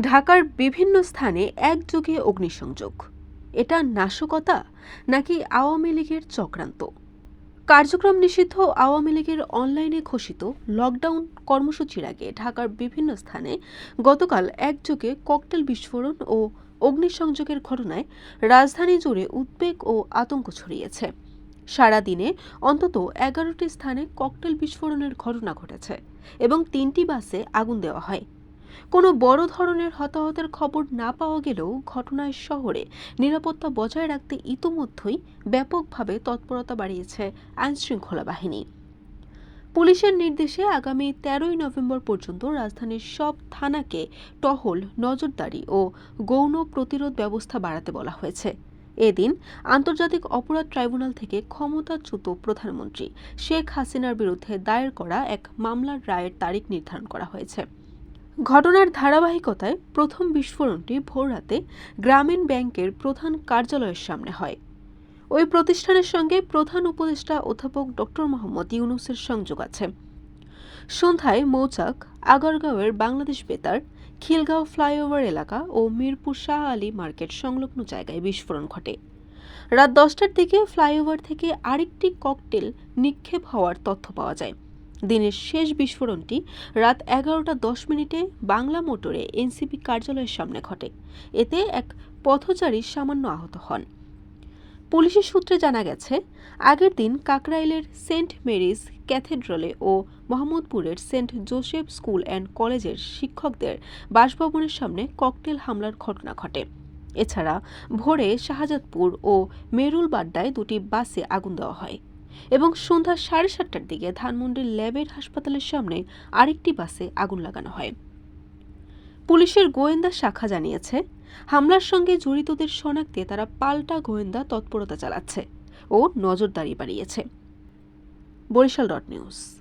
ঢাকার বিভিন্ন স্থানে একযোগে অগ্নিসংযোগ। এটা নাশকতা নাকি আওয়ামী লীগের চক্রান্ত? কার্যক্রম নিষিদ্ধ আওয়ামী লীগের অনলাইনে ঘোষিত লকডাউন কর্মসূচির আগে ঢাকার বিভিন্ন স্থানে গতকাল একযোগে ককটেল বিস্ফোরণ ও অগ্নিসংযোগের ঘটনায় রাজধানী জুড়ে উদ্বেগ ও আতঙ্ক ছড়িয়েছে। সারাদিনে অন্তত এগারোটি স্থানে ককটেল বিস্ফোরণের ঘটনা ঘটেছে এবং তিনটি বাসে আগুন দেওয়া হয়। কোনো বড় ধরনের হতাহতের খবর না পাওয়া গেলেও ঘটনায় শহরে নিরাপত্তা বজায় রাখতে ইতোমধ্যেই ব্যাপকভাবে তৎপরতা বাড়িয়েছে আইনশৃঙ্খলা বাহিনী। পুলিশের নির্দেশে আগামী তেরোই নভেম্বর পর্যন্ত রাজধানীর সব থানাকে টহল, নজরদারি ও গৌণ প্রতিরোধ ব্যবস্থা বাড়াতে বলা হয়েছে। এদিন আন্তর্জাতিক অপরাধ ট্রাইব্যুনাল থেকে ক্ষমতাচ্যুত প্রধানমন্ত্রী শেখ হাসিনার বিরুদ্ধে দায়ের করা এক মামলার রায়ের তারিখ নির্ধারণ করা হয়েছে। ঘটনার ধারাবাহিকতায় প্রথম বিস্ফোরণটি ভোররাতে গ্রামীণ ব্যাংকের প্রধান কার্যালয়ের সামনে হয়। ওই প্রতিষ্ঠানের সঙ্গে প্রধান উপদেষ্টা অধ্যাপক ডক্টর মোহাম্মদ ইউনুসের সংযোগ আছে। সন্ধ্যায় মৌচাক, আগারগাঁওয়ের বাংলাদেশ বেতার, খিলগাঁও ফ্লাইওভার এলাকা ও মিরপুর শাহ আলী মার্কেট সংলগ্ন জায়গায় বিস্ফোরণ ঘটে। রাত দশটার দিকে ফ্লাইওভার থেকে আরেকটি ককটেল নিক্ষেপ হওয়ার তথ্য পাওয়া যায়। দিনের শেষ বিস্ফোরণটি রাত এগারোটা দশ মিনিটে বাংলা মোটরে এনসিপি কার্যালয়ের সামনে ঘটে। এতে এক পথচারী সামান্য আহত হন। পুলিশের সূত্রে জানা গেছে, আগের দিন কাকরাইলের সেন্ট মেরিজ ক্যাথেড্রালে ও মোহাম্মদপুরের সেন্ট জোসেফ স্কুল অ্যান্ড কলেজের শিক্ষকদের বাসভবনের সামনে ককটেল হামলার ঘটনা ঘটে। এছাড়া ভোরে শাহজাদপুর ও মেরুল বাড্ডায় দুটি বাসে আগুন দেওয়া হয়। এবং সন্ধ্যা সাড়ে সাতটার দিকে ধানমন্ডির ল্যাবের হাসপাতালের সামনে আরেকটি বাসে আগুন লাগানো হয়। পুলিশের গোয়েন্দা শাখা জানিয়েছে, হামলার সঙ্গে জড়িতদের শনাক্তে তারা পাল্টা গোয়েন্দা তৎপরতা চালাচ্ছে ও নজরদারি বাড়িয়েছে। Barishal dot news.